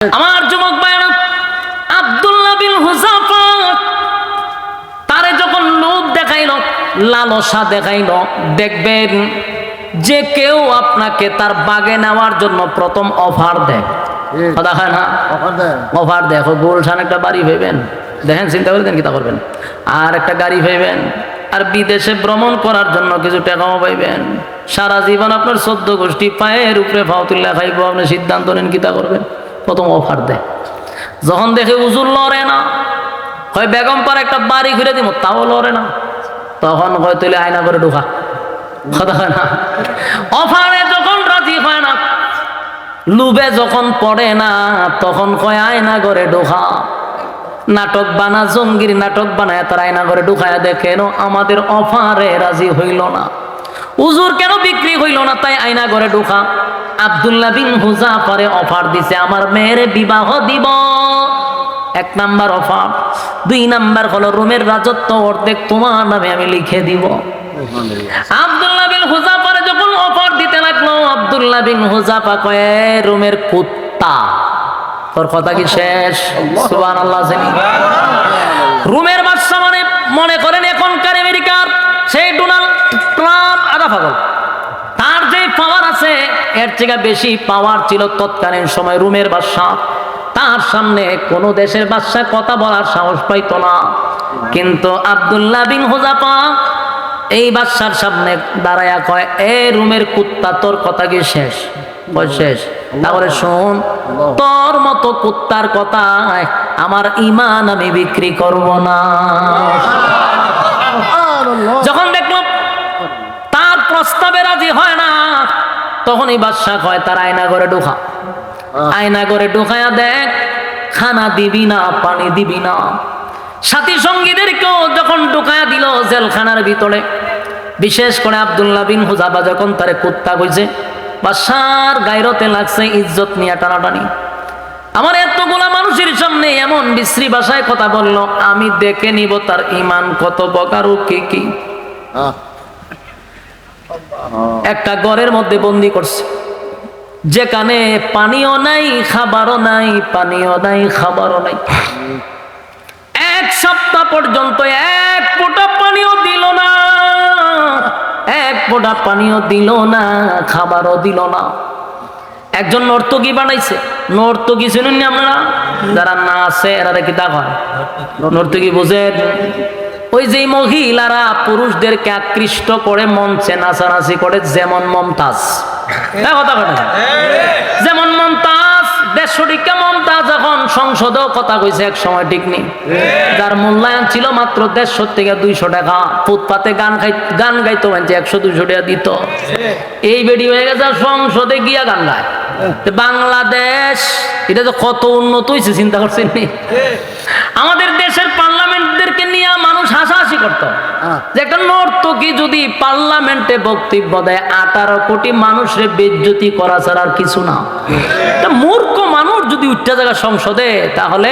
আমার যুবক ভাইরা আব্দুল্লাহ বিন হুজাফা তারে যখন লোভ দেখাইল লালসা দেখাইল দেখবেন যে কেউ আপনাকে তার বাগে নেওয়ার জন্য প্রথম অফার দেয়। কথা হয় না? অফার দেখো গুলশান একটা বাড়ি ভেবেন। দেখেন চিন্তা করে দেন কিতা করবেন? আর একটা গাড়ি পাইবেন আর বিদেশে ভ্রমণ করার জন্য কিছু টাকাও পাইবেন। সারা জীবন আপনার চোদ্দ গোষ্ঠী পায়ের উপরে ফাও তুল্লা খাইব আপনি সিদ্ধান্ত নেন কি তা করবেন? প্রথম অফার দেয়। যখন দেখে উজুর লড়ে না, হয় বেগম পার একটা বাড়ি ঘুরে দিব তাও লড়ে না। তখন হয় তুলে আয়না করে ঢোকা। কথা না। অফারে যখন রাজি হয় না, লুবে যখন পড়ে না, তখন কয় আয়না করে ঢোকা। নাটক বানা, জঙ্গির নাটক বানায়, তার আয়না করে ঢুকায় দেখেন আমাদের অফারে রাজি হইল না। উজুর কেন বিক্রি হইল না? তাই আয়না করে ঢুকা। আব্দুল্লাহ বিন হুজা পরে অফার দিছে আমার মেয়ের বিবাহ দিব। এক নাম্বার অফার। দুই নাম্বার হলো রুমের রাজত্ব অর্ধেক তোমার নামে আমি লিখে দিব। আব্দুল্লাহ বিন হুজাফারে যখন অফার দিতে লাগল আব্দুল্লাহ বিন হুজাফা কয়ে রুমের কুত্তা। তোর কথা কি শেষ? সুবান আল্লাহ রুমের বাদশা মানে মনে করেন এখনকার আমেরিকার সেই ডোনাল্ড পাগল। তার যে পাওয়ার আছে এর থেকে বেশি পাওয়ার ছিল তৎকালীন সময় রুমের বাদশা তার সামনে কোন দেশের বাদশা কথা বলার সাহস পাইতো না। কিন্তু আব্দুল্লাহ বিন হুজাফা এই বাদশার সামনে দাঁড়ায়া কয় এ রুমের কুত্তা তোর কথা কি শেষ? শেষ। তাহলে শোন তোর মতো কুত্তার কথায় আমার ইমান আমি বিক্রি করব না। যখন প্রস্তাবে রাজি হয় না। তখনই বাদশাহ কয় তার আয়না করে ঢুকা। আয়না করে ঢুকায়া দেখ খানা দিবি না পানি দিবি না। সাথী সঙ্গীদেরকেও যখন ঢুকায়া দিল জেলখানার ভিতরে বিশেষ করে আব্দুল্লাহ বিন হুজাবা যখন তারে কুত্তা কইছে বাদশার গায়রতে লাগছে ইজ্জত নিয়ে টানাটানি। আমার এতগুলা মানুষের সামনে এমন বিশ্রী ভাষায় কথা বলল আমি দেখে নিব তার ইমান কত বকারু কি কি? একটা ঘরের মধ্যে বন্দি করছে। যেখানে পানিও নাই, খাবারও নাই, পানিও নাই, খাবারও নাই। এক সপ্তাহ পর্যন্ত এক ফোঁটা পানিও দিল না। এক ফোঁটা পানিও দিল না, খাবারও দিল না। একজন নর্তকী বানাইছে। নর্তকী শুনুন আপনারা? যারা না আছে, এরা কি তা হয় নর্তকী বুঝেন? ওই যে মহিলারা পুরুষদেরকে আকৃষ্ট করে মঞ্চে নাচানাচি করে যেমন মমতাজ। হ্যাঁ, কথা কথা যেমন মমতাজ দেড়শোটিকা মমতাজ যখন সংসদেও কথা কইছে এক সময় ঠিক নেই যার মূল্যায়ন ছিল মাত্র দেড়শো থেকে দুইশো টাকা। ফুটপাতে গান খাই গান গাইতো মানছে একশো দুইশো টাকা দিত। এই বেডি হয়ে গেছে সংসদে গিয়া গান গায়। বাংলাদেশ এটা তো কত উন্নত হয়েছে চিন্তা করছেন আমাদের দেশের পার্লামেন্টদেরকে নিয়ে মানুষ হাসাহাসি করতো। যে একটা নর্তকী যদি পার্লামেন্টে বক্তব্য দেয় আঠারো কোটি মানুষের বেজ্জতি করা ছাড়া আর কিছু না। মূর্খ মানুষ যদি উঠতে জায়গা সংসদে তাহলে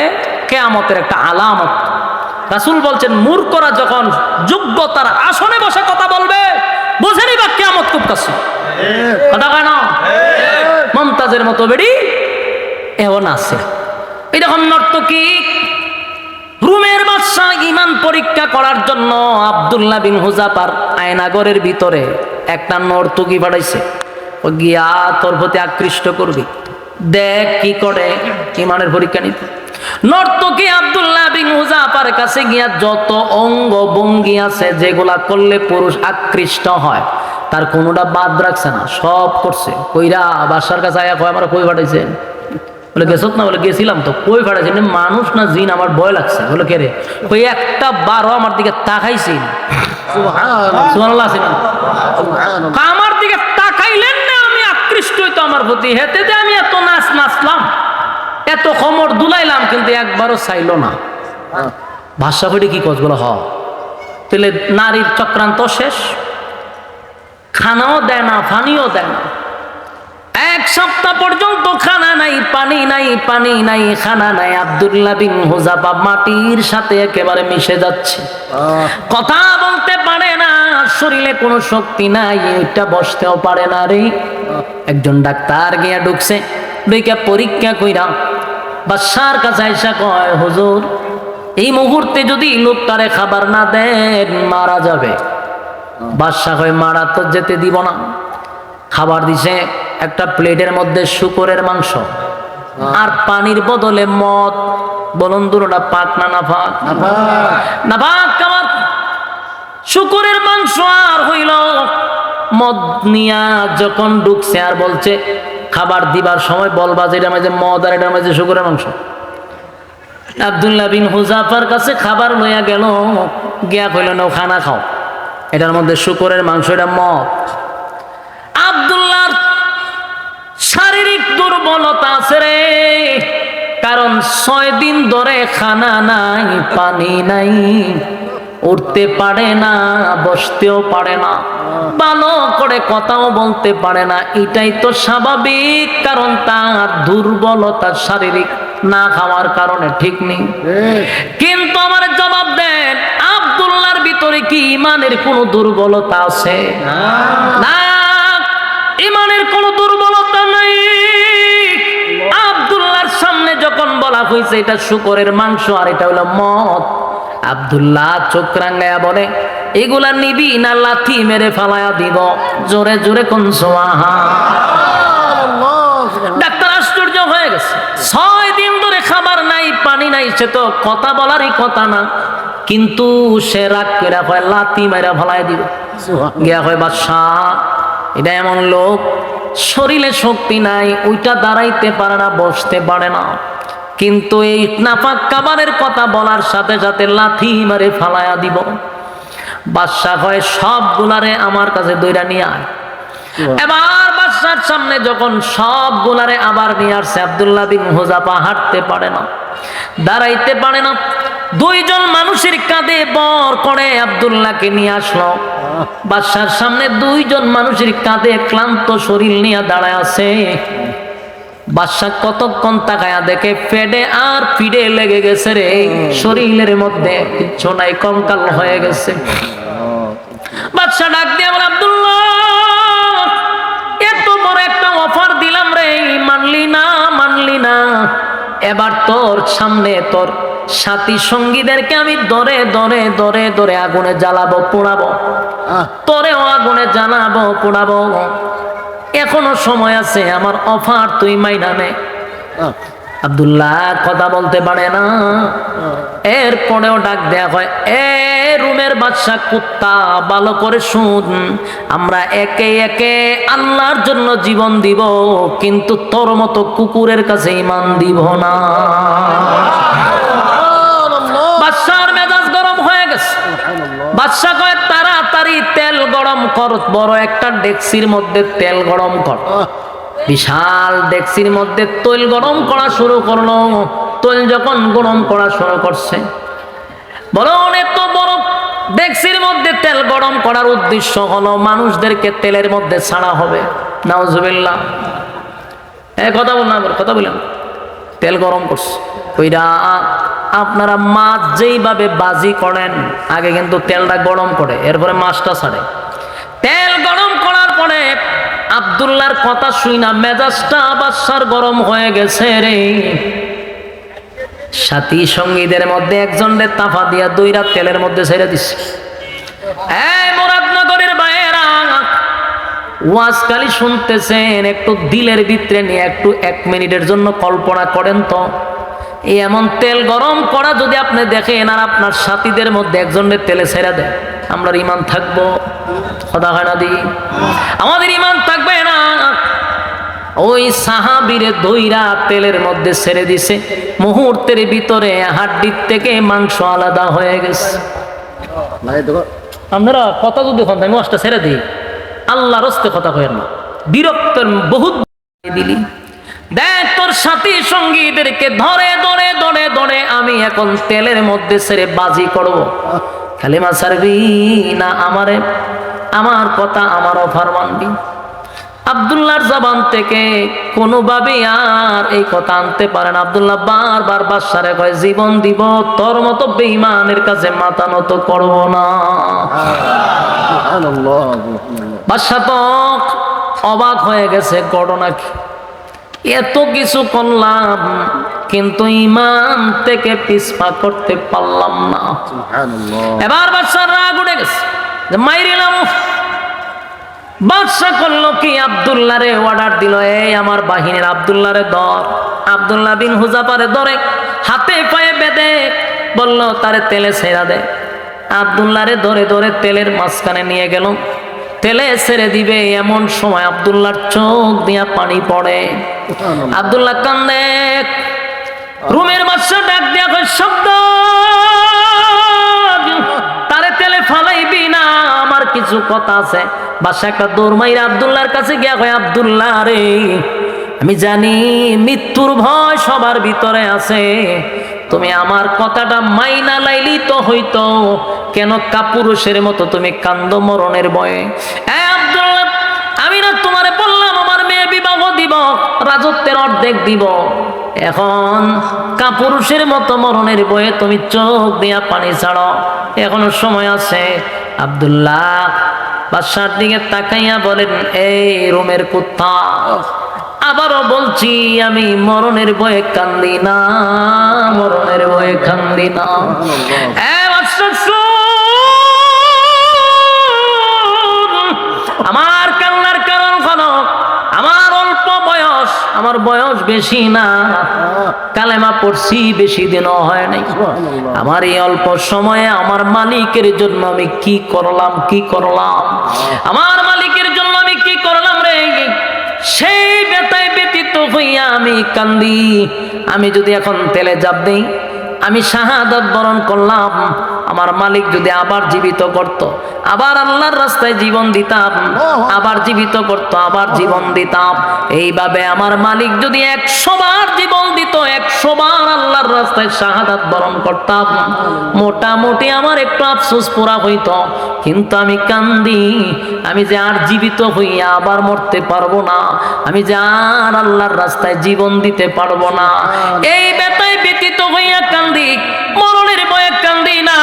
কেয়ামতের একটা আলামত। রাসুল বলছেন মূর্খরা যখন যোগ্যতার আসনে বসে কথা বলবে বোঝেনি বা কেয়ামত খুব কাছে? কথা কয় না? মমতাজের মতো বেড়ি এমন আছে। এরকম নর্তকী রুমের বাদশাহ ইমান পরীক্ষা করার জন্য আব্দুল্লাহ বিন হুজাপার আয়নাগরের ভিতরে একটা নর্তকী বাড়াইছে ও গিয়া তোর প্রতি আকৃষ্ট করবি। দেখ কি করে ইমানের পরীক্ষা নিতে নর্তকী আব্দুল্লাহ বিন হুজাপার কাছে গিয়া যত অঙ্গ ভঙ্গি আছে যেগুলা করলে পুরুষ আকৃষ্ট হয়, তার কোনোটা বাদ রাখছে না, সব করছে। কইরা বাসার কাছে আয়া কয়, আমরা কই পাঠাইছেন? বলে, গেছত না? বলে, গেছিলাম তো। কই ফাটাইছি না, মানুষ না জিন, আমার ভয় লাগছে। বলে, কে রে? ওই একটা বারো আমার দিকে তাকাইছি সুবহানাল্লাহ আমার দিকে তাকাইলেন না, আমি আকৃষ্ট হইতো আমার প্রতি। হেতে আমি এত নাচ নাচলাম, এত খমর দুলাইলাম, কিন্তু একবারও চাইলো না। ভাষা কইটি কি কস? বলে, হ। তাহলে নারীর চক্রান্ত শেষ। খানাও দেয় না, পানিও দেয় না। সপ্তাহ পর্যন্ত খানা নাই পানি নাই পানি নাই খানা নাই। আব্দুল্লাহ বিন হুজাফা মাটির সাথে একেবারে মিশে যাচ্ছে। কথা বলতে পারে না শরীরে কোনো শক্তি নাই ওইটা বসতেও পারে না রে। একজন ডাক্তার গিয়া ঢুকছে ঢুকে পরীক্ষা কইরা বাদশার কাছে আইসা কয় হুজুর এই মুহূর্তে যদি লোকটারে খাবার না দেন মারা যাবে। বাদশাহ হয়ে মারা তো যেতে দিব না। খাবার দিছে একটা প্লেটের মধ্যে শুকরের মাংস। আর পানির বদলে মদ। বলুন দুটোটা পাক না না পাক না পাক কামাত শুকরের মাংস আর হইল। মদ নিয়া যখন ঢুকছে আর বলছে খাবার দিবার সময় বলবা যে এটা মাঝে মদ আর এটা মাঝে শুকরের মাংস। আবদুল্লাহ বিন হুজাফার কাছে খাবার লইয়া গেল। গিয়া কইল নাও খানা খাও। এটার মধ্যে শুকরের মাংস এটা মদ আবদুল্লাহর শারীরিক দুর্বলতা আছে রে। কারণ ছয় দিন ধরে খানা নাই, পানি নাই। উঠতে পারে না, বসতেও পারে না। ভালো করে কথাও বলতে পারে না। এটাই তো স্বাভাবিক, কারণ তার দুর্বলতা শারীরিক না খাওয়ার কারণে ঠিক নেই। কিন্তু আমার জবাব দেন, আবদুল্লাহর ভিতরে কি ইমানের কোনো দুর্বলতা আছে? না। ইমানের কোনো যখন বলা হয়েছে এটা শুকরের মাংস আর এটা হলো মদ আবদুল্লাহ চোখ রাঙ্গায়া বলে এগুলা নিবি না লাথি মেরে ফালায়া দিব? জোরে জোরে কোন সোয়াহা? ডাক্তার আশ্চর্য হয়ে গেছে। ছয় দিন ধরে খাবার নাই পানি নাই সে তো কথা বলারই কথা না। কিন্তু সে রাগ করে হয় লাতি মেরা ফলাই দিব। গিয়া হয় বাদশাহ এটা এমন লোক শরীরে শক্তি নাই ওইটা দাঁড়াইতে পারে না বসতে পারে না। কিন্তু এই নাপাক কাবারের কথা বলার সাথে সাথে লাথি মারে ফালায়া দিব। বাদশাহ হয় সবগুলারে আমার কাছে দইরা নিয়ে আয়। এবার বাদশার সামনে যখন সব গুলারে আবার নিয়ে আসছে আবদুল্লাহ বিন হুজাফা হাঁটতে পারে না দাঁড়াইতে পারে না। দুইজন মানুষের কাঁধে বর করে আবদুল্লাহকে নিয়ে আসলো। বাদশার সামনে দুইজন মানুষের কাঁধে ক্লান্ত শরীর নিয়ে দাঁড়ায় আছে। বাদশাহ কতক্ষণ তাকায়া দেখে ফেডে আর পিড়ে লেগে গেছে রে। শরীরের মধ্যে কিচ্ছু নাই কঙ্কাল হয়ে গেছে। বাদশাহ ডাক দিয়ে আমার আব্দুল্লাহ এত বড় একটা অফার দিলাম রে। মানলি না মানলি না। এবার তোর সামনে তোর সাথী সঙ্গীদেরকে আমি দরে দরে দরে দরে আগুনে জ্বালাবো পোড়াবো। তোরেও আগুনে জ্বালাবো পোড়াবো। এখনও সময় আছে আমার অফার তুই মাইনা নে। আব্দুল্লাহ কথা বলতে পারে না। এর এরপরেও ডাক দেয়া হয় এ রুমের বাদশা কুত্তা ভালো করে শুন। আমরা একে একে আল্লাহর জন্য জীবন দিব কিন্তু তোর মতো কুকুরের কাছে ইমান দিব না। কর বড় একটা ডেক্সির মধ্যে তেল গরম কর। বিশাল ডেক্সির মধ্যে তৈল গরম করা শুরু করল। তৈল যখন গরম করা শুরু করছে বলো তো বড় ডেক্সির মধ্যে তেল গরম করার উদ্দেশ্য হলো মানুষদেরকে তেলের মধ্যে ছাড়া হবে। নাউজুবিল্লাহ। হ্যাঁ কথা বল না কথা বললাম। তেল গরম করছে। ওইটা আপনারা মাছ যেইভাবে বাজি করেন আগে কিন্তু তেলটা গরম করে এরপরে মাছটা ছাড়ে। তেল গরম করার পরে আবদুল্লাহর কথা শুই না মেজাজটা বাদশার গরম হয়ে গেছে রে। সাথী সঙ্গীদের মধ্যে একজন রে তাফা দিয়া দুই রাত তেলের মধ্যে ছেড়ে দিচ্ছে শুনতেছেন, একটু দিলের ভিতরে নিয়ে একটু এক মিনিটের জন্য কল্পনা করেন তো। এই এমন তেল গরম করা যদি আপনি দেখেন আর আপনার সাথীদের মধ্যে একজনের তেলে ছেড়ে দেয় আমরা ইমান থাকব। কথা হয় না দি? আমাদের ইমান থাকবে না। ওই সাহাবিরে দইরা তেলের মধ্যে ছেড়ে দিছে। মুহূর্তের ভিতরে হাড্ডির থেকে মাংস আলাদা হয়ে গেছে। আপনারা কথা যদি হন আমি ওয়াজটা ছেড়ে দিই। আল্লাহর রস্তে কথা কয়েন না। বিরক্তের বহুত দিলি। দেখ তোর সাথী সঙ্গীদেরকে ধরে ধরে ধরে ধরে আমি এখন তেলের মধ্যে ছেড়ে বাজি করব। খালিমা সারবি না আমারে? আমার কথা আমার অফার মানবি আবদুল্লাহর জবান থেকে কোনোভাবে আর এই কথা আনতে পারেন আবদুল্লাহ বারবার বাদশারে কয় জীবন দিব তোর মতো বেঈমানের কাছে মাথা নত করব না। বাদশা তো অবাক হয়ে গেছে ঘটনা কি? এত কিছু করলাম কিন্তু ইমান থেকে পিছপা করতে পারলাম না। এবার বাদশার রাগ উঠে গেছে মাইরিলাম বাদশা করল কি আবদুল্লাহ রে অর্ডার দিল এই আমার বাহিনীর আবদুল্লাহ রে ধর। আবদুল্লাহ বিন হুজাপারে ধরে হাতে পায়ে বেঁধে বলল তারে তেলে ছেড়া দে। আবদুল্লাহ রে ধরে ধরে তেলের মাঝখানে নিয়ে গেল। তেলে ছেড়ে দিবে এমন সময় আবদুল্লাহর চোখ দিয়া পানি পড়ে। আবদুল্লাহ কান্দে। রুমের বাদশা ডাক দিয়া শব্দ! তারে তেলে ফালাইবি না আমার কিছু কথা আছে। বাসা একটা দৌড় মাইরা আবদুল্লাহর কাছে গিয়া কয় আবদুল্লাহ রে আমি জানি মৃত্যুর ভয় সবার ভিতরে আছে। তুমি আমার কথাটা মাইনা লাইলি তো হইতো। কেন কাপুরুষের মতো তুমি কান্দ মরণের বয়ে আমি না তোমারে বললাম, আমার মেয়ে বিবাহ দিব, রাজত্বের অর্ধেক দিব। এখন কাপুরুষের মতো মরণের বয়ে তুমি চোখ দিয়া পানি ছাড়ো। এখনও সময় আছে। আব্দুল্লাহ বাদশার দিকে তাকাইয়া বলেন, এই রুমের কুত্তা আবারও বলছি, আমি মরণের বয়ে কান্দি না, মরণের বয়ে কান্দি না। আমার কান্নার কারণ আমার অল্প বয়স, আমার বয়স বেশি না। কালেমা পড়ছি, বেশি দিনও হয় নাই। আমার এই অল্প সময়ে আমার মালিকের জন্য আমি কি করলাম কি করলাম? আমার মালিকের জন্য আমি কি করলাম রে? সেই বেতায় ব্যতীত হইয়া আমি কান্দি। আমি যদি এখন তেলে জাপ দিই, আমি শাহাদত বরণ করলাম আমার মালিক যদি আবার জীবিত করত, আবার আল্লাহর রাস্তায় জীবন দিতাম, আবার জীবিত করত, আবার জীবন দিতাম, এইভাবে আমার মালিক যদি একশো বার জীবন দিত, একশো বার আল্লাহর রাস্তায় শাহাদাত বরণ করতাম, মোটামুটি আমার একটু আফসোস পুরা হইতো। কিন্তু আমি কান্দি, আমি যে আর জীবিত হইয়া আবার মরতে পারব না, আমি যে আর আল্লাহর রাস্তায় জীবন দিতে পারব না, এই বেতায় ব্যতীত হইয়া কান্দি মরণের বয়ে কান্দি না।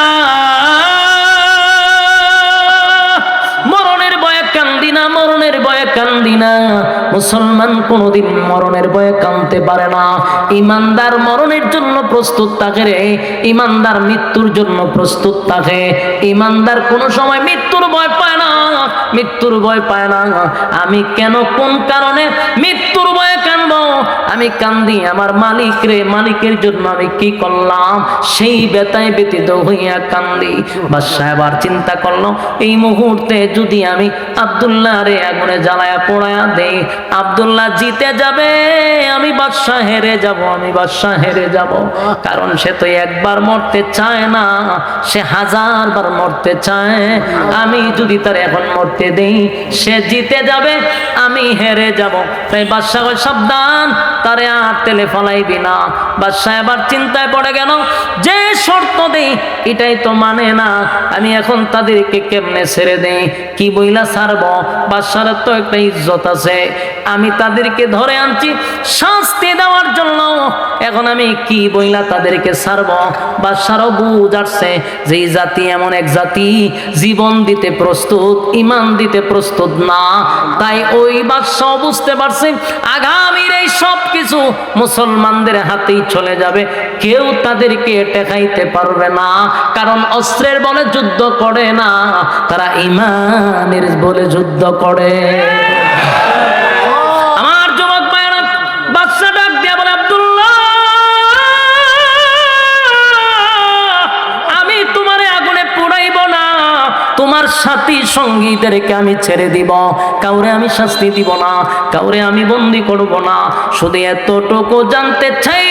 মরণের বয়ে কান্দি না, মরণের বয়ে কান্দি না। মুসলমান কোনোদিন মরণের বয়ে কাঁদতে পারে না। ইমানদার মরণের জন্য প্রস্তুত থাকে রে। ইমানদার মৃত্যুর জন্য প্রস্তুত থাকে। ইমানদার কোনো সময় মৃত্যুর ভয় পায় না। মৃত্যুর ভয় পায় না। আমি কেন কোন কারণে মৃত্যুর ভয়ে কানব আমি কান্দি আমার মালিক রে মালিকের জন্য আমি কি করলাম? সেই বেতায় ব্যতীত হইয়া কান্দি। বাদশাহ এবার চিন্তা করল এই মুহূর্তে যদি আমি আব্দুল্লাহ রে আগুনে জ্বালায়া পোড়ায়া দেই আব্দুল্লাহ জিতে যাবে আমি বাদশাহ হেরে যাব আমি বাদশাহ হেরে যাব। কারণ সে তো একবার মরতে চায় না সে হাজার বার মরতে চায়। আমি যদি তার এখন মরতে দেই সে জিতে যাবে আমি হেরে যাব। তাই বাদশাহ কয়, সাবধান তারে আর তেলে ফলাইবি না বাদশাহ এবার চিন্তায় পড়ে গেল, যে শর্ত দেই, এটাই তো মানে না। আমি এখন তাদেরকে কেমনে ছেড়ে দেই? কি বইলা ছাড়ব? বাদশার তো একটা ইজ্জত আছে। আমি তাদেরকে ধরে আনছি, শাস্তি দেওয়ার জন্য। এখন আমি কি বইলা তাদেরকে ছাড়ব? বাদশারও বুঝ আসছে যে জাতি এমন এক জাতি, জীবন দিতে প্রস্তুত, ইমান দিতে প্রস্তুত না। তাই ওই বাদশাহ বুঝতে পারছে, আগামীর এই সব কিছু মুসলমানদের হাতেই চলে যাবে। কেউ তাদেরকে টেকাইতে পারবে না, কারণ অস্ত্রের বলে যুদ্ধ করে না, তারা ইমানের বলে যুদ্ধ করে। তোমার সাথী সঙ্গীদেরকে আমি ছেড়ে দিব। কাউরে আমি শাস্তি দিব না, কাউরে আমি বন্দি করব না। শুধু এতটুকু জানতে চাই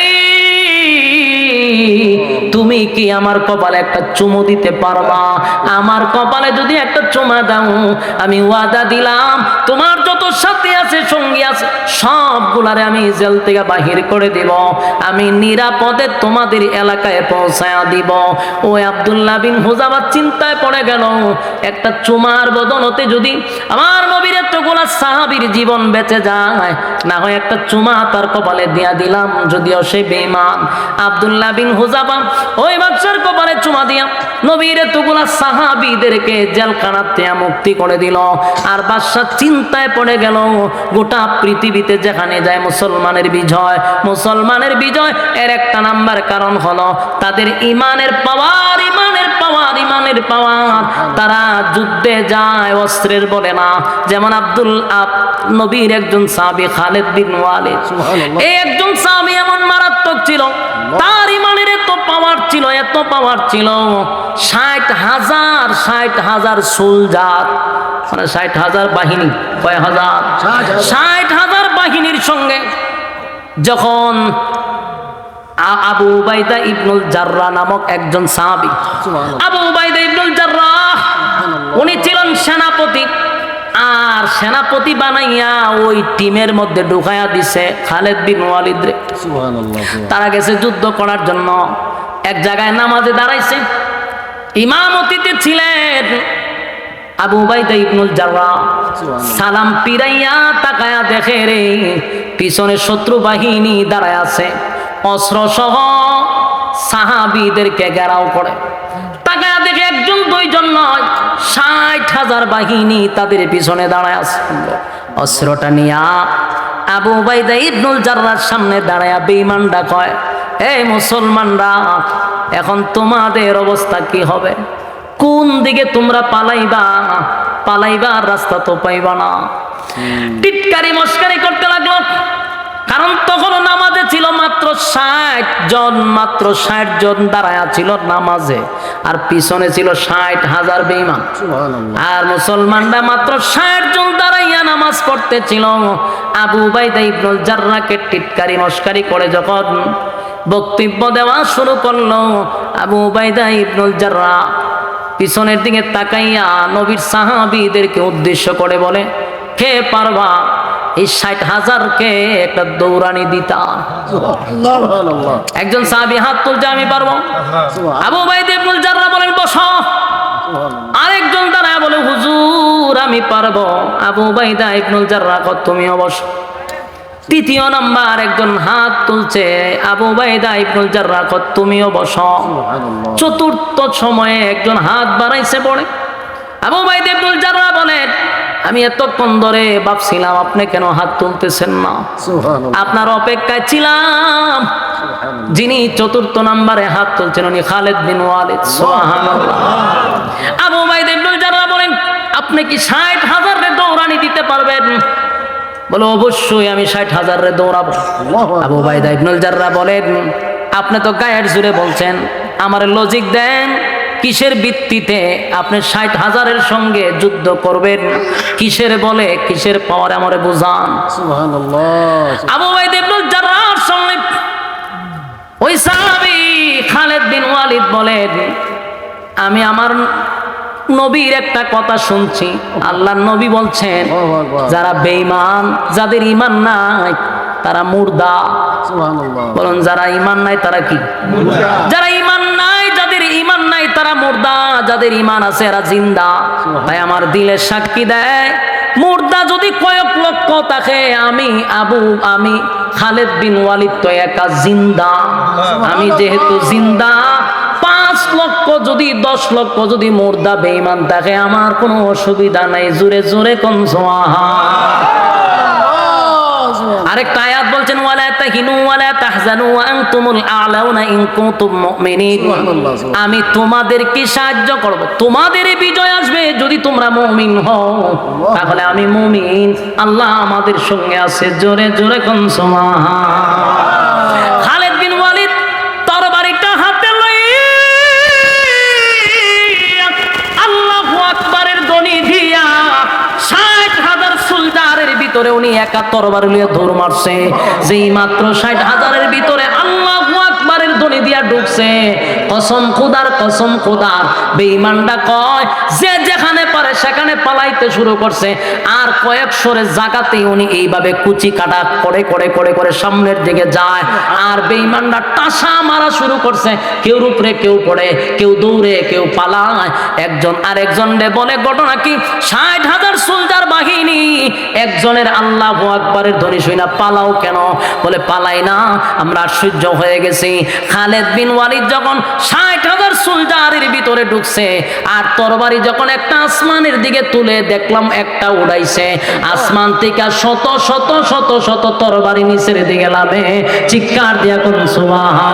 তুমি কি আমার কপালে একটা চুমু দিতে পারবা? আমার কপালে যদি একটা চুমা দাও, আমি ওয়াদা দিলাম, তোমার যত সাথী আছে, সঙ্গী আছে, সবগুলারে আমি জেল থেকে বাহির করে দিব। আমি নিরাপদে তোমাদের এলাকায় পৌঁছায়া দিব। ও আব্দুল্লাহ বিন হুজাবাদ চিন্তায় পড়ে গেল, একটা চুমার বদলতে যদি আমার নবীর এতগুলা সাহাবীর জীবন বেঁচে যায়? না হয় একটা চুমা তার কপালে দিয়া দিলাম, যদিও সে বেঈমান। আব্দুল্লাহ বিন হুজাবা ওই বাচ্চার কপালে চুমা দিয়া নবীর এতগুলা সাহাবীদেরকে জেলখানাতে মুক্তি করে দিল। আর বাদশাহ চিন্তায় পড়ে গেল, গোটা পৃথিবীতে যেখানে যায় মুসলমানের বিজয় মুসলমানের বিজয় এর একটা নাম্বার কারণ হলো তাদের ইমানের পাওয়ার ইমানের পাওয়ার। তারা যুদ্ধে যায় অস্ত্রের বলে না। যেমন আব্দুল আব নবীর একজন সাহাবী খালেদ বিন ওয়ালিদ। এই একজন সাহাবী এমন মারাত্মক ছিল। তার ইমানের এত পাওয়ার ছিল এত পাওয়ার ছিল। ষাট হাজার ষাট হাজার সোলজার মানে ষাট হাজার বাহিনী কয় হাজার। ষাট হাজার। বাহিনীর সঙ্গে যখন আবু উবাইদা ইবনুল জাররা নামক একজন সাহাবী। আবু উবাইদা ইবনুল জাররা উনি ছিলেন সেনাপতি। আর সেনাপতি বানাইয়া ওই টিমের মধ্যে ঢুকাইয়া দিছে খালেদ বিন ওয়ালিদ রে তারা গেছে যুদ্ধ করার জন্য। এক জায়গায় নামাজে দাঁড়াইছে। ইমামতিতে ছিলেন আবু বাইদা ইবনুল জাররা। সালাম পিরাইয়া তাকায়া দেখে রে পিছনে শত্রু বাহিনী দাঁড়ায় আছে। অস্ত্র সহ সাহাবিদেরকে ঘেরাও করে। দেখে একজন দুইজন নয় ষাট হাজার বাহিনী তাদের পিছনে দাঁড়ায় অস্ত্রটা নিয়া আবু বাইদা ইবনুল জাররার সামনে দাঁড়ায়া কয় এই মুসলমানরা এখন তোমাদের অবস্থা কি হবে? কোন দিকে তোমরা পালাইবা? পালাইবার রাস্তা তো পাইবা না। টিটকারি মস্কারি করতে লাগল। কারণ তখনও নামাজে ছিল মাত্র ষাট জন মাত্র ষাট জন দাঁড়ায়া ছিল নামাজে। আর পিছনে ছিল ষাট হাজার বেইমান আর মুসলমানরা মাত্র ষাট জন দাঁড়াইয়া নামাজ পড়তেছিল। আবু বাইদা ইবনুল জাররাকে টিটকারি মস্কারি করে যখন বক্তব্য দেওয়া শুরু করল আবু বাইদা ইবনুল জাররা পিছনের দিকে তাকাইয়া নবীর সাহাবীদেরকে উদ্দেশ্য করে বলে কে পারবা এই ষাট হাজারকে একটা দৌড়ানি দিতা সুবহানাল্লাহ। একজন সাহাবী হাত তুলছে আমি পারব? আবু বাইদা ইবনুল জাররা বলেন বসো। আরেকজন দাঁড়ায় বলে হুজুর আমি পারব। আবু বাইদা ইবনুল কত তুমি অবশ্য তৃতীয় নাম্বার একজন হাত তুলছে। আবু বাইদা ইবনুল জাররা কত তুমিও বস। চতুর্থ সময়ে একজন হাত বাড়াইছে পড়ে। আবু বাইদা ইবনুল জাররা বলেন আমি এতক্ষণ ধরে ভাবছিলাম আপনি কেন হাত তুলতেছেন না? আপনার অপেক্ষায় ছিলাম। যিনি চতুর্থ নাম্বারে হাত তুলছেন উনি খালেদ বিন ওয়ালিদ। আবু বাইদ ইবনুল জাররা বলেন আপনি কি ষাট হাজার রে দৌড়ানি দিতে পারবেন? বলে অবশ্যই আমি ষাট হাজার রে দৌড়াবো। আবু বাইদা ইবনুল জাররা বলেন আপনি তো গায়ের জুড়ে বলছেন আমার লজিক দেন। কিসের ভিত্তিতে আপনি ষাট হাজারের সঙ্গে যুদ্ধ করবেন? কিসের বলে? কিসের পাওয়ার আমারে বুঝান। সুবহানাল্লাহ। আবু সঙ্গে ওই সাহাবী খালেদ বিন ওয়ালিদ বলেন আমি আমার নবীর একটা কথা শুনছি। আল্লাহ নবী বলছেন যারা বেঈমান যাদের ঈমান নাই তারা মুর্দা। সুবহানাল্লাহ। বলুন যারা ঈমান নাই তারা কি? যারা ঈমান তারা মুর্দা যাদের ঈমান আছে এরা জিন্দা। তাই আমার দিলের সাক্ষী দেয় মুর্দা যদি কয়েক লক্ষ থাকে আমি আবু আমি খালেদ বিন ওয়ালিদ তো একা জিন্দা। আমি যেহেতু জিন্দা পাঁচ লক্ষ যদি দশ লক্ষ যদি মুর্দা বেঈমান থাকে আমার কোনো অসুবিধা নাই জোরে জোরে কোন সোয়াহা আরেকটা আয়াত বলছেন ওয়ালা আমি তোমাদেরকে সাহায্য করব। তোমাদের বিজয় আসবে যদি তোমরা মুমিন হও। তাহলে আমি মুমিন। আল্লাহ আমাদের সঙ্গে আছে। জোরে জোরে কোন ভিতরে উনি একা তরবার লিয়ে দৌড় মারছে। যেই মাত্র ষাট হাজারের ভিতরে আল্লাহু আর করে করে করে করে সামনের দিকে যায়। আর টাসা মারা শুরু করছে। কেউ উপরে কেউ পড়ে, কেউ দৌড়ে, কেউ পালায়। একজন আরেকজন রে বলে, ঘটনা কি? ষাট একজনের আল্লাহ আকবরের ধ্বনি শুই না, পালাও কেন? বলে, পালাই না, আমরা আশ্চর্য হয়ে গেছি। খালেদ বিন ওয়ালিদ যখন ষাট হাজার সোলজারের ভিতরে ঢুকছে, আর তরবারি যখন একটা আসমানের দিকে তুলে দেখলাম, একটা উড়াইছে। আসমান থেকে শত শত শত শত তরবারি নিচের দিকে লাভে চিৎকার দিয়া কোন সুবাহা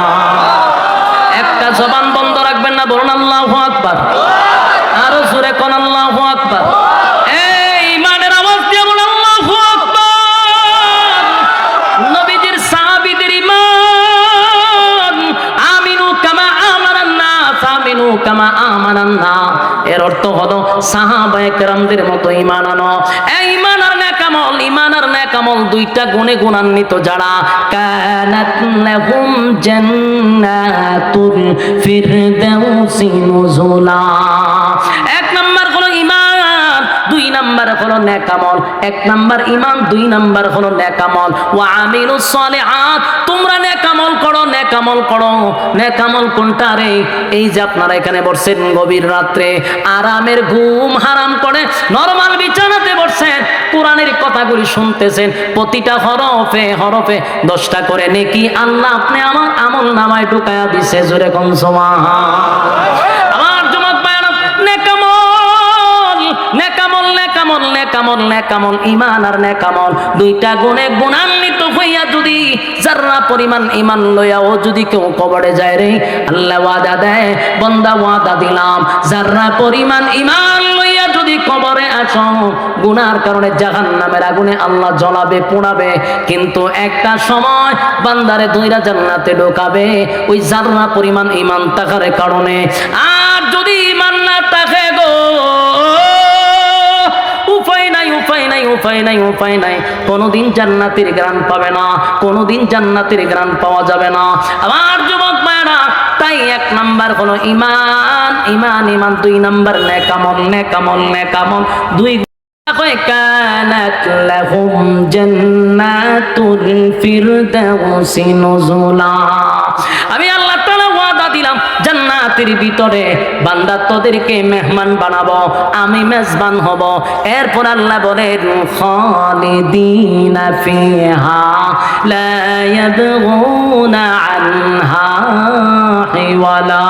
কামা না এর অর্থ হলো সাহাবায়ে কেরামদের মতো ঈমান আনো। এই ঈমান আর নেকামল ঈমান আর নেকামল দুইটা গুণে গুণান্বিত যারা কানাত লাহুম জান্নাতুল ফিরদাউসি নুজুলা। নেকামল। এক নাম্বার ঈমান দুই নাম্বার হলো নেকামল। ওয়া সালিহাত, তোমরা নেকামল করো নেকামল করো। নেকামল কোনটা রে? এই যে আপনারা এখানে বসছেন গভীর রাত্রে, আরামের ঘুম হারাম করে নরমাল বিছানাতে বসছেন, কোরআনের কথাগুলি শুনতেছেন, প্রতিটা হরফে হরফে দশটা করে, নেকি আল্লাহ, আপনি আমার আমল নামায় ঢুকায়া দিছে, জোরে কম আমার নেকামল নেকামল ইমান আর নেকামল দুইটা গুণে গুণান্বিত হইয়া যদি যারা পরিমাণ ইমান লইয়াও যদি কেউ কবরে যায় রে, আল্লাহ ওয়াদা দেয়, বন্দা ওয়াদা দিলাম। যারা পরিমাণ ইমান লইয়া যদি কবরে আসো, গুনার কারণে জাহান নামের আগুনে আল্লাহ জ্বলাবে, পোড়াবে। কিন্তু একটা সময় বান্দারে দুইরা জান্নাতে ঢোকাবে, ওই জাররা পরিমাণ ইমান থাকার কারণে। আর যদি ইমান না থাকে গো উপায় নাই উপায় নাই উপায় নাই। কোনোদিন জান্নাতের গ্রান পাবে না, কোনোদিন জান্নাতের গ্রান পাওয়া যাবে না। আমার যুবক মায়েরা তাই এক নাম্বার হলো ইমান ইমান ইমান দুই নাম্বার নেকামল নেকামল নেকামল। দুই লাহুম জান্নাতুল ফিরদাউসি আমি আল্লাহ জান্নাতের ভিতরে বান্দা তোদেরকে মেহমান বানাবো, আমি মেজবান হব। এরপর আল্লাহ বলেন খালিদিনা ফিহা লা ইয়াবগুনা আনহা হিওয়ালা।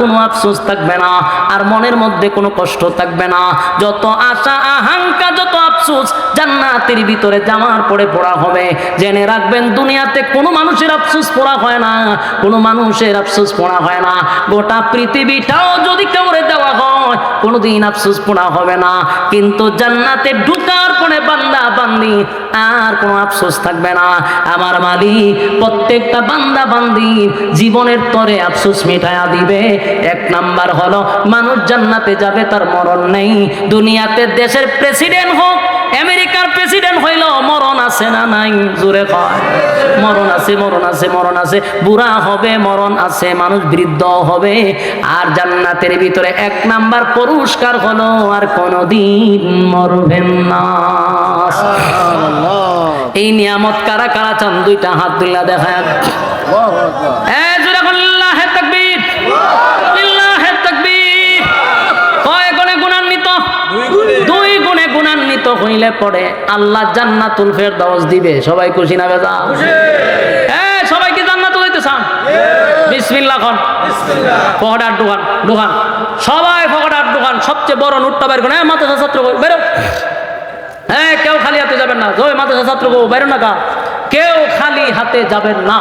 কোনো আফসোস থাকবে না, আর মনের মধ্যে কোনো কষ্ট থাকবে না। যত আশা আহাঙ্কা যত আফসোস জান্নাতের ভিতরে জামার পরে পড়া হবে। জেনে রাখবেন, দুনিয়াতে কোনো মানুষের আফসোস পড়া হয় না, কোনো মানুষের আফসোস পড়া হয় না। গোটা পৃথিবীটাও যদি কাউরে দেওয়া হয়, কোনোদিন আফসোস পড়া হবে না। কিন্তু জান্নাতে ঢুকার পরে বান্দা বান্দি আর কোনো আফসোস থাকবে না। আমার মালিক প্রত্যেকটা বান্দা বান্দি জীবনের তরে আফসোস মিটায়া দিবে। এক নাম্বার হলো, মানুষ জান্নাতে যাবে, তার মরণ নেই। দুনিয়াতে দেশের প্রেসিডেন্ট হোক, আমেরিকার প্রেসিডেন্ট হইল, মরণ আছে না নাই? জোরে কয়। মরণ আছে মরণ আছে মরণ আছে। বুড়া হবে, মরণ আছে, মানুষ বৃদ্ধ হবে। আর জান্নাতের ভিতরে এক নাম্বার পুরস্কার হলো, আর কোনোদিন মরবেন না। এই নিয়ামত কারা কারা চান? দুইটা হাত দুল্লা গুণান্বিত? হইলে পরে আল্লাহ জান্নাতুল ফেরদাউস দিবে। সবাই খুশি না বেজা? এ সবাই কি জান্নাতুল হইতে চান? বিসমিল্লাহ খান ফকড়ার দোকান দোকান। সবাই ফকড়ার দোকান। সবচেয়ে বড় নোটটা বের করে। মাদ্রাসা ছাত্র বেরো। হ্যাঁ কেউ খালি হাতে যাবেন না। জয় মাদ্রাসা ছাত্র গো বেরো না কা কেউ খালি হাতে যাবেন না।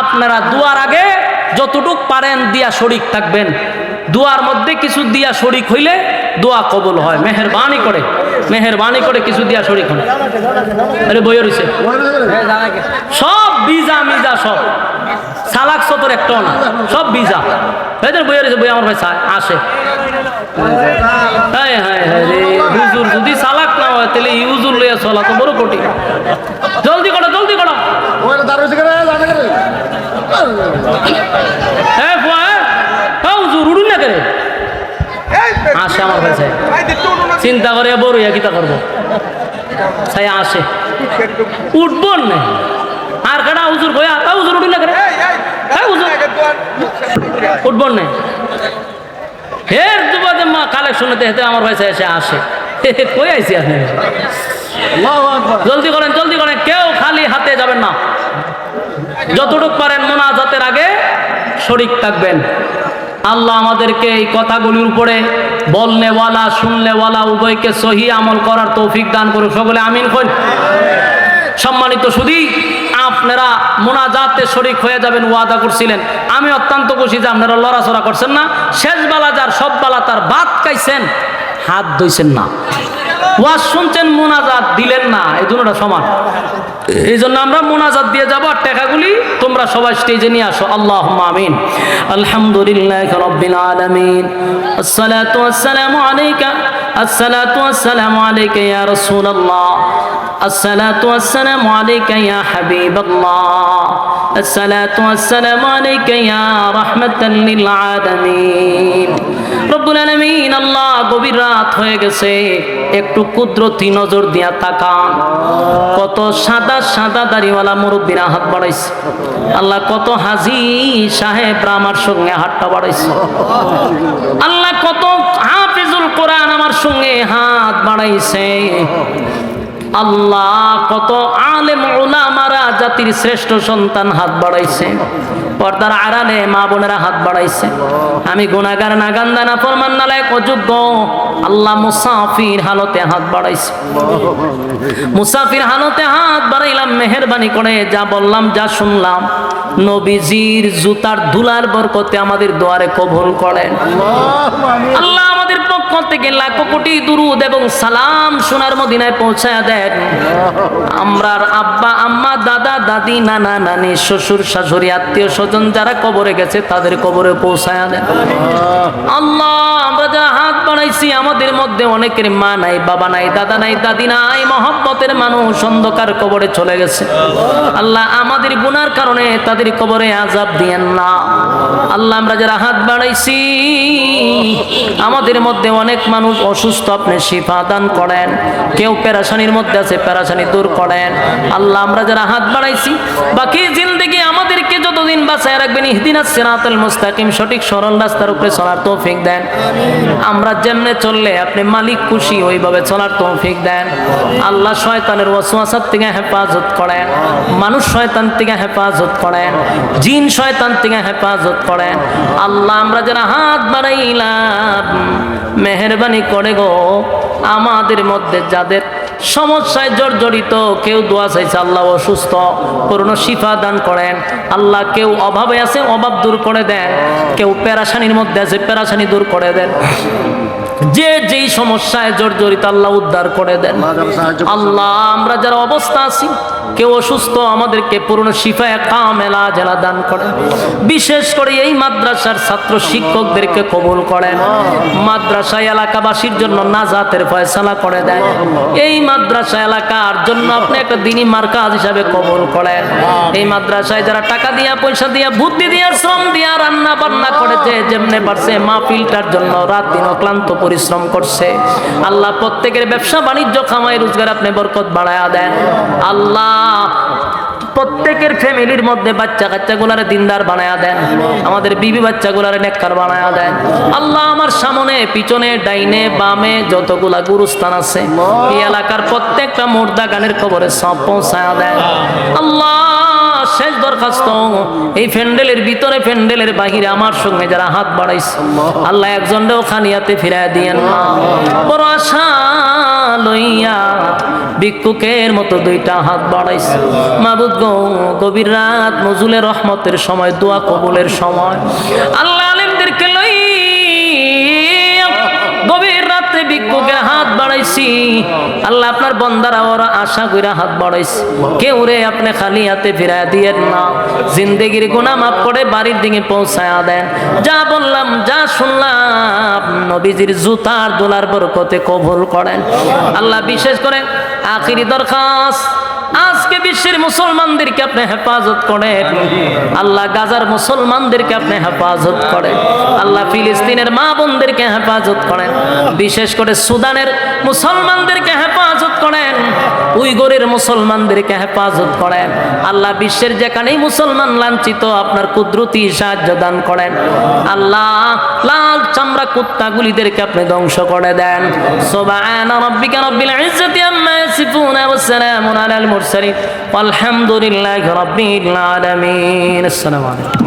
আপনারা দুয়ার আগে যতটুক পারেন দিয়া শরিক থাকবেন। দুয়ার মধ্যে কিছু দিয়া শরিক হইলে দোয়া কবুল হয়। মেহরবানি করে। মেহরবানি করে কিছু দিয়া শরিক হন। আরে বইয়ের হইছে সব বিজা মিজা সব। সালাক সতর একটা না। সব বিজা এদের বইয়ের হইছে বই আমার ভাই আসে। হায় হায় হায় রে। হুজুর যদি সালাক তাহলে ইউজুর লইয়া চলা তো বড় কঠিন। জলদি করো জলদি করো। হ্যাঁ ফুয়া হ্যাঁ জরুরি না করে। আসে আমার কাছে। চিন্তা করে বড় ইয়া কিতা করব? সাই আসে। উঠবো না। আর কাটা হুজুর কয়া তা হুজুর উঠি না হ্যাঁ হুজুর উঠবো না। হের দুবাদে মা কালেকশনে দেখতে আমার কাছে এসে আসে। কই আইছি আপনি? জলদি করেন জলদি করেন কেউ খালি হাতে যাবেন না। যতটুক পারেন মোনাজাতের আগে শরিক থাকবেন। আল্লাহ আমাদেরকে এই কথাগুলির উপরে বলনেওয়ালা শুনলেওয়ালা উভয়কে সহি আমল করার তৌফিক দান করুক। সকলে আমিন কই। সম্মানিত শুধু আপনারা মোনাজাতে শরিক হয়ে যাবেন ওয়াদা করছিলেন। আমি অত্যন্ত খুশি যে আপনারা লড়াচড়া করছেন না। শেষ বেলা যার সব বেলা তার বাদ খাইছেন হাত ধুইছেন না। ওয়াজ শুনছেন মোনাজাত দিলেন না। এই দুটা সমান। এই জন্য আমরা মোনাজাত দিয়ে যাব আর টেকাগুলি তোমরা সবাই স্টেজে নিয়ে আসো। আল্লাহ আমিন। আলহামদুলিল্লাহ রব্বিল আলামিন। আসসালাতু ওয়াসসালামু আলাইকা। আসসালাতু ওয়াসসালামু আলাইকা ইয়া রাসূলুল্লাহ। আসসালাতু ওয়াসসালামু আলাইকা ইয়া হাবিবাল্লাহ। আসসালাতু ওয়াসসালামু আলাইকা ইয়া রাহমাতাল লিল আলামিন। আল্লাহ রাত হয়ে গেছে। একটু কুদরতি নজর দিয়া তাকান। কত সাদা সাদা দাড়িওয়ালা মুরব্বীরা হাত বাড়াইছে। আল্লাহ কত হাজি সাহেবরা আমার সঙ্গে হাতটা বাড়াইছে। আল্লাহ কত হাফিজুল কোরআন আমার সঙ্গে হাত বাড়াইছে। আল্লাহ কত আলেম ওলামারা জাতির শ্রেষ্ঠ সন্তান হাত বাড়াইছে। পর্দার আড়ালে মা বোনেরা হাত বাড়াইছে। আমি গুণাগার নাগান্দা না ফরমান নালায়ক অযোগ্য। আল্লাহ মুসাফির হালতে হাত বাড়াইছে। মুসাফির হালতে হাত বাড়াইলাম মেহরবানি করে যা বললাম যা শুনলাম। নবীজির জুতার ধুলার বরকতে আমাদের দোয়ারে কবুল করেন। আল্লাহ আমাদের পক্ষ থেকে লাখো কোটি দুরুদ এবং সালাম সোনার মদিনায় পৌঁছায় দেন। আমরার আব্বা, আম্মা, দাদা, দাদি, নানা, নানি, শ্বশুর, শাশুড়ি, আত্মীয় স্বজন যারা কবরে গেছে তাদের কবরে পৌঁছায় দেন। আল্লাহ, আমরা যারা হাত বাড়াইছি আমাদের মধ্যে অনেকের মা নাই, বাবা নাই, দাদা নাই, দাদি নাই, মহব্বতের মানুষ অন্ধকার কবরে চলে গেছে। আল্লাহ, আমাদের গুনার কারণে তাদের কবরে আজাব দিয়েন না। আল্লাহ, আমরা যারা হাত বাড়াইছি, আমাদের মধ্যে অনেক মানুষ অসুস্থ, আপনি শিফা দান করেন। কেউ প্যারাশানির মধ্যে আছে প্যারাসানি দূর করেন। আল্লাহ আমরা যারা হাত বাড়াইছি, বাকি যতদিন বাঁচায় রাখবেন ইহদিনা সিরাতুল মুস্তাকিম, সঠিক সরল রাস্তার উপরে চলার তৌফিক দেন। আমরা যেমনে চললে আপনি মালিক খুশি, ওইভাবে চলার তৌফিক দেন। আল্লাহ শয়তানের ওয়াসওয়াসার থেকে হেফাজত করেন, মানুষ শয়তান থেকে হেফাজত করেন, জিন শয়তান থেকে হেফাজত করেন। আল্লাহ আমরা যারা হাত বাড়াইলাম, মেহরবানি করে গো, আমাদের মধ্যে যাদের সমস্যায় জর্জরিত কেউ দোয়া চাইছে আল্লাহ অসুস্থ পূর্ণ শিফা দান করেন। আল্লাহ কেউ অভাবে আছে অভাব দূর করে দেন। কেউ প্যারাসানির মধ্যে আছে প্যারাসানি দূর করে দেন। যে যেই সমস্যায় জর্জরিত আল্লাহ উদ্ধার করে দেন। আল্লাহ আমরা যারা অবস্থা আছি কেউ অসুস্থ আমাদেরকে পূর্ণ শিফায় কামেলা জেলা দান করেন বিশেষ করে এই মাদ্রাসার ছাত্র শিক্ষকদেরকে কবুল করেন মাদ্রাসা এলাকাবাসীর জন্য নাজাতের ফয়সালা করে দেন এই মাদ্রাসা এলাকার জন্য আপনি একটা দিনী মার্কাজ হিসাবে কবুল করেন। এই মাদ্রাসায় যারা টাকা দিয়া, পয়সা দিয়া, বুদ্ধি দিয়া, শ্রম দিয়া রান্না বান্না করেছে, যেমনে পারছে মাহফিলটার জন্য রাত দিন অক্লান্ত পরিশ্রম করছে। আল্লাহ প্রত্যেকের ব্যবসা বাণিজ্য খামাই রোজগার আপনি বরকত বাড়ায়া দেন। আল্লাহ প্রত্যেকের ফ্যামিলির মধ্যে বাচ্চা কাচ্চাগুলারে দিনদার বানায়া দেন। আমাদের বিবি বাচ্চাগুলারে নেককার বানায়া দেন। আল্লাহ আমার সামনে, পিছনে, ডাইনে, বামে যতগুলা গুরুস্থান আছে, এই এলাকার প্রত্যেকটা মুর্দা গানের খবরে সব পৌঁছায়া দেন। আল্লাহ, শেষ দরখাস্ত। এই ফ্যান্ডেলের ভিতরে, ফ্যান্ডেলের বাহিরে আমার সঙ্গে যারা হাত বাড়াইছে, আল্লাহ একজনটাও খানিয়াতে ফিরায় দিয়েন না। বড় আশা লইয়া ভিক্ষুকের মতো দুইটা হাত বাড়াইছে। মাবুদ গো, গভীর রাত নজুলের রহমতের সময়, দোয়া কবুলের সময়। আল্লাহ আলিমদেরকে লই বাড়াইছি আল্লাহ আপনার বন্দারা ওরা আশা করে হাত বাড়াইছে। কেউ রে আপনি খালি হাতে ফিরাই দিয়েন না। জিন্দগির গুণা মাফ করে বাড়ির দিকে পৌঁছায়া দেন। যা বললাম, যা শুনলাম, নবীজির জুতার দোলার বরকতে কবুল করেন। আল্লাহ বিশেষ করে আখিরি দরখাস্ত আজকে বিশ্বের মুসলমানদেরকে আপনি হেফাজত করে আল্লাহ গাজার মুসলমানদেরকে আপনি হেফাজত করে আল্লাহ ফিলিস্তিনের মা বোনদেরকে হেফাজত করেন। বিশেষ করে সুদানের মুসলমানদেরকে হেফাজত করেন। উইগরের মুসলমানদেরকে হেফাজত করেন। আল্লাহ বিশ্বের যেখানেই মুসলমান লাঞ্ছিত, আপনার কুদরতি সাহায্য দান করেন। আল্লাহ লাল চামড়া কুত্তাগুলিদেরকে আপনি ধ্বংস করে দেন। সুবহান রাব্বিকা রাব্বিল ইজ্জাতি আম্মা ইয়াসিফুন ওয়া আলাল মুরসালিন। ওয়ালহামদুলিল্লাহি রাব্বিল আলামিন। আসসালামু আলাইকুম।